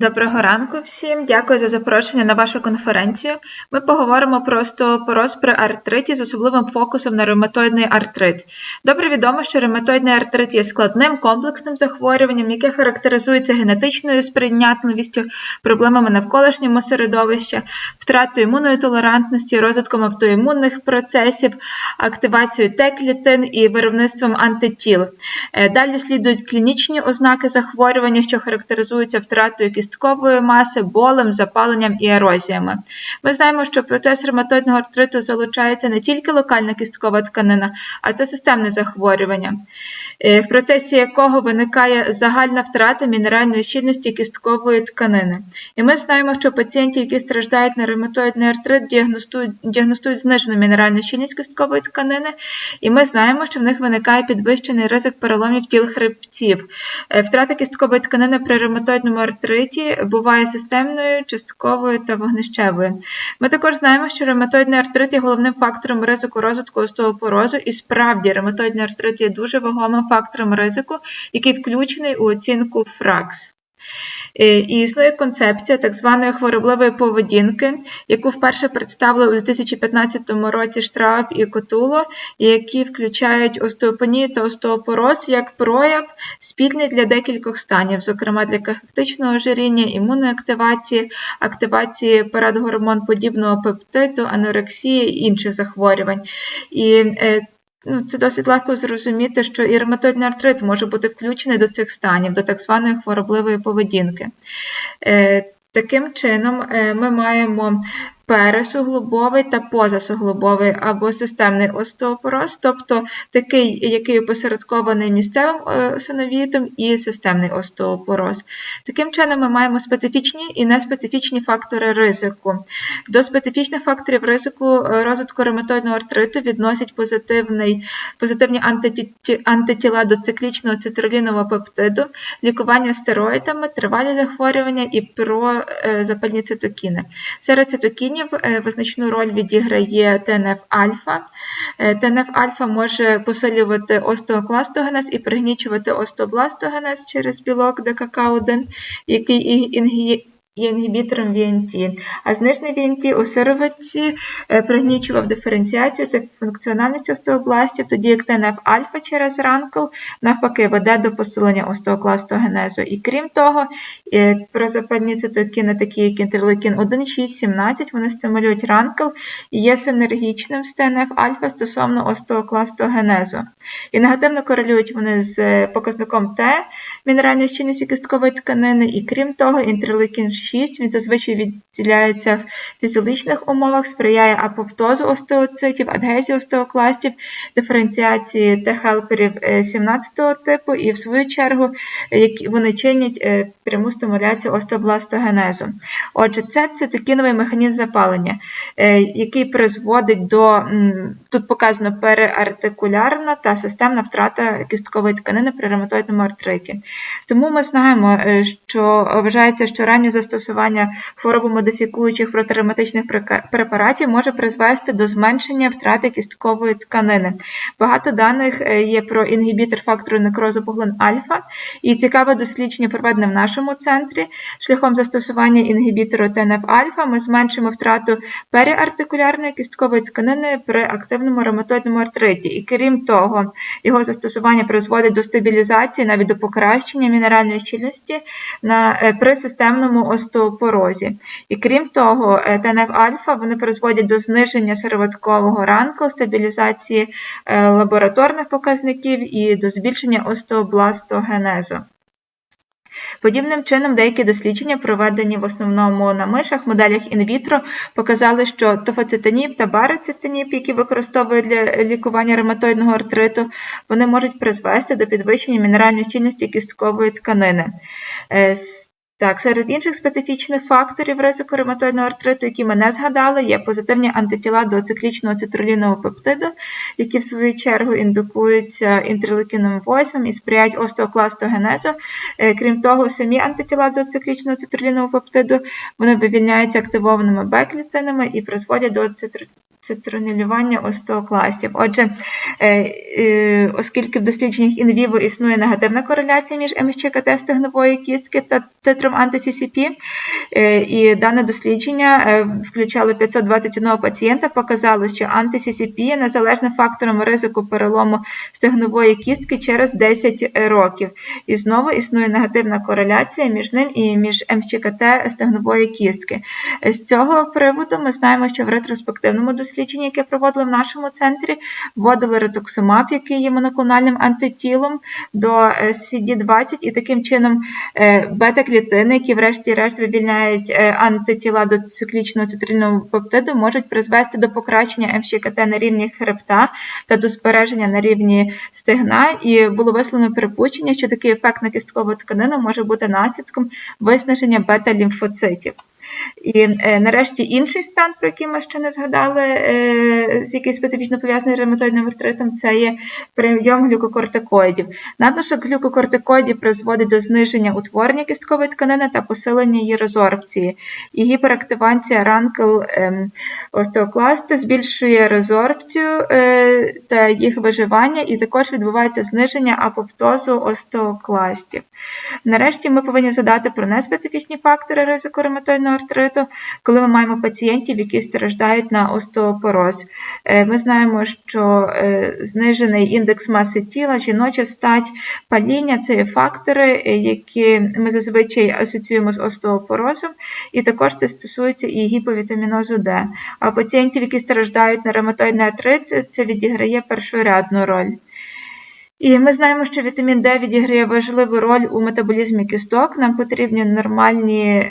Доброго ранку всім. Дякую за запрошення на вашу конференцію. Ми поговоримо про остеопороз при артриті з особливим фокусом на ревматоїдний артрит. Добре відомо, що ревматоїдний артрит є складним комплексним захворюванням, яке характеризується генетичною сприйнятливістю, проблемами навколишнього середовища, втратою імунної толерантності, розвитком автоімунних процесів, активацією Т-клітин і виробництвом антитіл. Е, Далі слідують клінічні ознаки захворювання, що характеризуються втратою кісткової маси, болем, запаленням і ерозіями. Ми знаємо, що процес ревматоїдного артриту залучається не тільки локальна кісткова тканина, а це системне захворювання, е, в процесі якого виникає загальна втрата мінеральної щільності кісткової тканини. І ми знаємо, що пацієнтів, які страждають на ревматоїдний артрит, діагностують, діагностують знижену мінеральну щільність кісткової тканини, і ми знаємо, що в них виникає підвищений ризик переломів тіл хребців. Е, Втрата кісткової тканини при ревматоїдному артриті буває системною, частковою та вогнищевою. Ми також знаємо, що ревматоїдний артрит є головним фактором ризику розвитку остеопорозу, і справді ревматоїдний артрит є дуже вагомим фактором ризику, який включений у оцінку ФРАКС. Е, І існує концепція так званої хворобливої поведінки, яку вперше представили у 2015 році Штрауб і Котуло, які включають остеопонію та остеопороз як прояв спільний для декількох станів, зокрема для кахектичного ожиріння, імунної активації, активації парадгормонподібного пептиду, анорексії і інших захворювань. І е, Ну, це досить легко зрозуміти, що і ревматоїдний артрит може бути включений до цих станів, до так званої хворобливої поведінки. Е, Таким чином, е, ми маємо пересуглобовий та позасуглобовий або системний остеопороз, тобто такий, який опосередкований місцевим е, синовітом і системний остеопороз. Таким чином, ми маємо специфічні і неспецифічні фактори ризику. До специфічних факторів ризику е, розвитку ревматоїдного артриту відносять позитивний, позитивні антиті, антитіла до циклічного цитрулінового пептиду, лікування стероїдами, тривалі захворювання і прозапальні цитокіни. Серед цитокінів е, визначну роль відіграє ТНФ-альфа. Е, ТНФ-альфа може посилювати остеокластогенез і пригнічувати остеобластогенез через білок ДКК1, який і інгібітором VNT, а знижний VNT у сироватці е, пригнічував диференціацію та функціональність остеобластів, тоді як ТНФ-альфа через ранкл навпаки веде до посилення остеокластогенезу. І крім того, е, прозапальні цитокіни, такі як інтерлейкін 1, 6, 17, вони стимулюють ранкл і є синергічним з ТНФ-альфа стосовно остеокластогенезу. І негативно корелюють вони з показником Т мінеральної щільності кісткової тканини, і крім того, інтерлейкін 6, він зазвичай відділяється в фізіологічних умовах, сприяє апоптозу остеоцитів, адгезії остеокластів, диференціації Т-хелперів 17 типу, і в свою чергу вони чинять е, пряму стимуляцію остеобластогенезу. Отже, це цитокіновий механізм запалення, е, який призводить до, тут показано переартикулярна та системна втрата кісткової тканини при ревматоїдному артриті. Тому ми знаємо, е, що вважається, що раннє застосування застосування хворобомодифікуючих протиревматичних препаратів може призвести до зменшення втрати кісткової тканини. Багато даних е, є про інгібітор фактору некрозу поглин альфа, і цікаве дослідження проведене в нашому центрі. Шляхом застосування інгібітору ТНФ-альфа ми зменшимо втрату періартикулярної кісткової тканини при активному ревматоїдному артриті. І крім того, його застосування призводить до стабілізації, навіть до покращення мінеральної щільності на, е, при системному остеопорозі. І крім того, е, ТНФ-альфа вони призводять до зниження сироваткового ранку, стабілізації е, лабораторних показників і до збільшення остеобластогенезу. Подібним чином, деякі дослідження, проведені в основному на мишах, моделях інвітро, показали, що тофоцитаніп та барицитаніп, які використовують для лікування ревматоїдного артриту, вони можуть призвести до підвищення мінеральної щільності кісткової тканини. Е, так, серед інших специфічних факторів ризику ревматоїдного артриту, які ми не згадали, є позитивні антитіла до циклічного цитрулінового пептиду, які в свою чергу індукуються інтерлейкіном 8 і сприяють остеокластогенезу. Е, крім того, самі антитіла до циклічного цитрулінового пептиду вони вивільняються активованими Б-клітинами і призводять до цитронелювання остеокластів. Отже, е, е, оскільки в дослідженнях інвіво існує негативна кореляція між МСЧКТ стегнової кістки та титром анти-ССП, е, і дане дослідження включало 521 пацієнта, показало, що анти-ССП є незалежним фактором ризику перелому стегнової кістки через 10 років. І знову існує негативна кореляція між ним і між МСЧКТ стегнової кістки. З цього приводу ми знаємо, що в ретроспективному дослідженні, яке проводили в нашому центрі, вводили ретоксимаб, який є моноклональним антитілом до CD20, і таким чином е, бета-клітини, які врешті-решт вивільняють е, антитіла до циклічного цитрильного пептиду, можуть призвести до покращення МЩКТ на рівні хребта та до збереження на рівні стегна. І було висловлено припущення, що такий ефект на кісткову тканину може бути наслідком виснаження бета-лімфоцитів. І е, нарешті інший стан, про який ми ще не згадали, е, з який специфічно пов'язаний з ревматоїдним артритом, це є прийом глюкокортикоїдів. Надлишок глюкокортикоїдів призводить до зниження утворення кісткової тканини та посилення її резорбції. І гіперактивація ранкел е, остеокласти збільшує резорбцію е, та їх виживання, і також відбувається зниження апоптозу остеокластів. Нарешті ми повинні задати про неспецифічні фактори ризику ревматоїдного артриту, коли ми маємо пацієнтів, які страждають на остеопороз. Ми знаємо, що знижений індекс маси тіла, жіноча стать, паління це є фактори, які ми зазвичай асоціюємо з остеопорозом, і також це стосується і гіповітамінозу Д. А пацієнтів, які страждають на ревматоїдний артрит, це відіграє першорядну роль. І ми знаємо, що вітамін Д відіграє важливу роль у метаболізмі кісток. Нам потрібні нормальні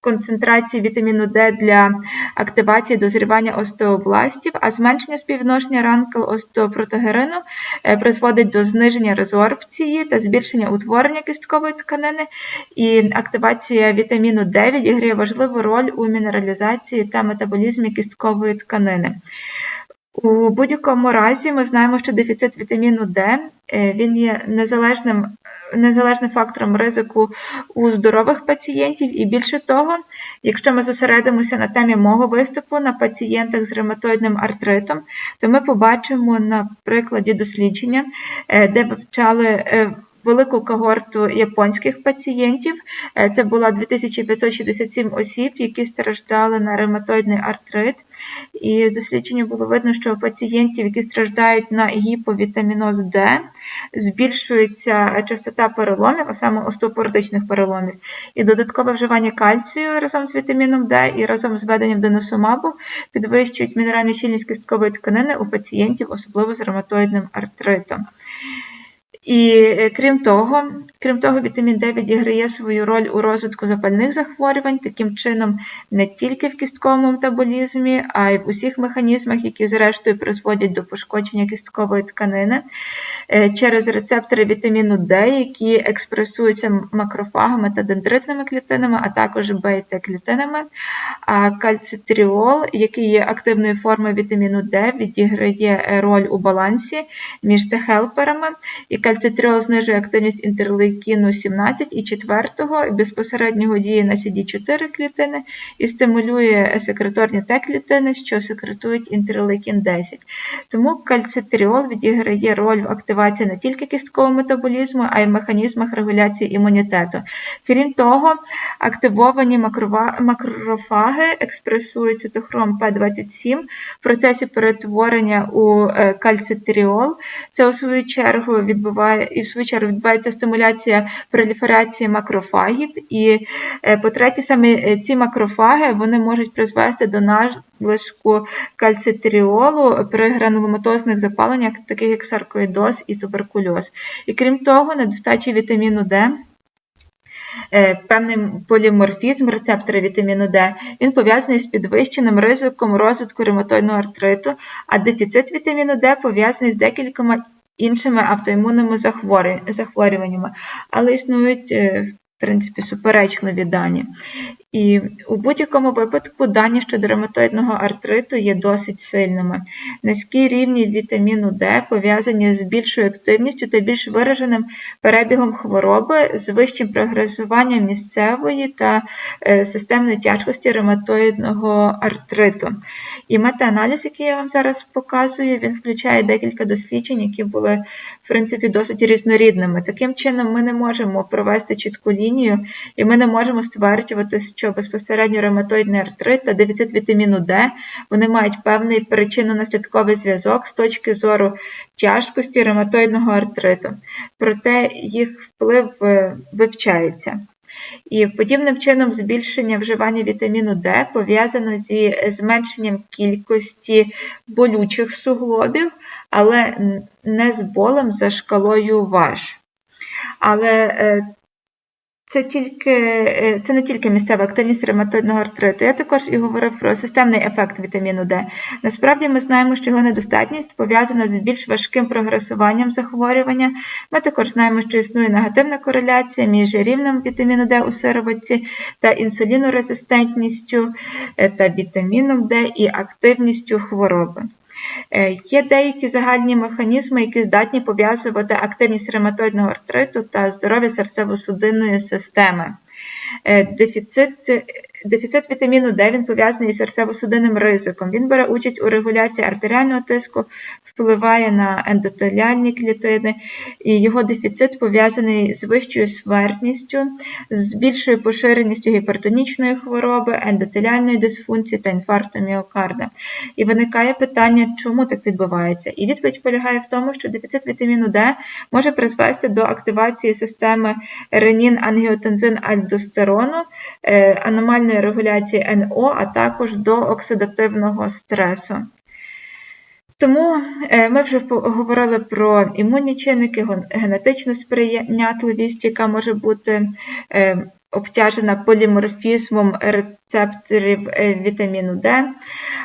концентрації вітаміну Д для активації дозрівання остеобластів, а зменшення співвідношення ранкел остеопротогерину е, призводить до зниження резорбції та збільшення утворення кісткової тканини, і активація вітаміну Д відіграє важливу роль у мінералізації та метаболізмі кісткової тканини. У будь-якому разі ми знаємо, що дефіцит вітаміну Д е, він є незалежним незалежним фактором ризику у здорових пацієнтів, і більше того, якщо ми зосередимося на темі мого виступу на пацієнтах з ревматоїдним артритом, то ми побачимо на прикладі дослідження, е, де вивчали е, велику когорту японських пацієнтів. Е, це було 2567 осіб, які страждали на ревматоїдний артрит. І з дослідження було видно, що у пацієнтів, які страждають на гіповітаміноз Д, збільшується частота переломів, а саме остеопоротичних переломів. І додаткове вживання кальцію разом з вітаміном Д і разом з введенням деносумабу підвищують мінеральну щільність кісткової тканини у пацієнтів, особливо з ревматоїдним артритом. І е, крім того, крім того, вітамін Д відіграє свою роль у розвитку запальних захворювань, таким чином, не тільки в кістковому метаболізмі, а й в усіх механізмах, які, зрештою, призводять до пошкодження кісткової тканини е, через рецептори вітаміну Д, які експресуються макрофагами та дендритними клітинами, а також бета-клітинами. А кальцитріол, який є активною формою вітаміну Д, відіграє роль у балансі між Т-хелперами. і Кальцитріол знижує активність інтерлейкіну 17 і 4 безпосереднього діє на CD4 клітини і стимулює секреторні Т-клітини, що секретують інтерлейкін 10. Тому кальцитріол відіграє роль в активації не тільки кісткового метаболізму, а й в механізмах регуляції імунітету. Крім того, активовані макрофаги експресують цитохром П27 в процесі перетворення у е, кальцитріол. Це у свою чергу відбувається відбуває, і свою відбувається стимуляція проліферації макрофагів. І, е, по-третє, саме е, ці макрофаги вони можуть призвести до надлишку кальцитріолу при грануломатозних запаленнях, таких як саркоїдоз і туберкульоз. І крім того, недостача вітаміну Д. Е, певний поліморфізм рецептора вітаміну Д, він пов'язаний з підвищеним ризиком розвитку ревматоїдного артриту, а дефіцит вітаміну Д пов'язаний з декількома іншими автоімунними захворюваннями, але існують, е, принципі, суперечливі дані. І у будь-якому випадку дані щодо ревматоїдного артриту є досить сильними. Низькі рівні вітаміну Д пов'язані з більшою активністю та більш вираженим перебігом хвороби з вищим прогресуванням місцевої та е, системної тяжкості ревматоїдного артриту. І метааналіз, який я вам зараз показую, він включає декілька досліджень, які були принципі досить різнорідними. Таким чином, ми не можемо провести чітку лінію, і ми не можемо стверджувати, що безпосередньо ревматоїдний артрит та дефіцит вітаміну Д вони мають певний причинно-наслідковий зв'язок з точки зору тяжкості ревматоїдного артриту. Проте їх вплив е, вивчається. І подібним чином збільшення вживання вітаміну Д пов'язано зі зменшенням кількості болючих суглобів, але не з болем за шкалою ваш. Але е, це тільки е, це не тільки місцева активність ревматоїдного артриту. Я також і говорив про системний ефект вітаміну Д. Насправді ми знаємо, що його недостатність пов'язана з більш важким прогресуванням захворювання. Ми також знаємо, що існує негативна кореляція між рівнем вітаміну Д у сироватці та інсулінорезистентністю е, та вітаміном Д і активністю хвороби. Е, є деякі загальні механізми, які здатні пов'язувати активність ревматоїдного артриту та здоров'я серцево-судинної системи. Е, дефіцит дефіцит вітаміну Д він пов'язаний із серцево-судинним ризиком. Він бере участь у регуляції артеріального тиску, впливає на ендотеліальні клітини, і його дефіцит пов'язаний з вищою смертністю, з більшою поширеністю гіпертонічної хвороби, ендотеліальної дисфункції та інфаркту міокарда. І виникає питання, чому так відбувається? І відповідь полягає в тому, що дефіцит вітаміну Д може призвести до активації системи ренін-ангіотензин-альдостерону, е, аномальної регуляції НО, а також до оксидативного стресу. Тому е, ми вже говорили про імунні чинники, генетичну сприйнятливість, яка може бути е, обтяжена поліморфізмом рецепторів вітаміну Д,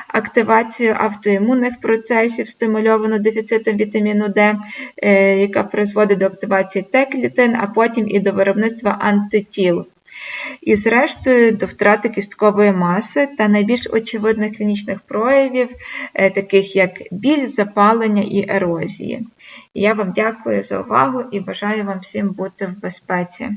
активацію автоімунних процесів, стимульовану дефіцитом вітаміну Д, е, яка призводить до активації Т-клітин, а потім і до виробництва антитіл. І, зрештою, до втрати кісткової маси та найбільш очевидних клінічних проявів, е, таких як біль, запалення і ерозії. Я вам дякую за увагу і бажаю вам всім бути в безпеці.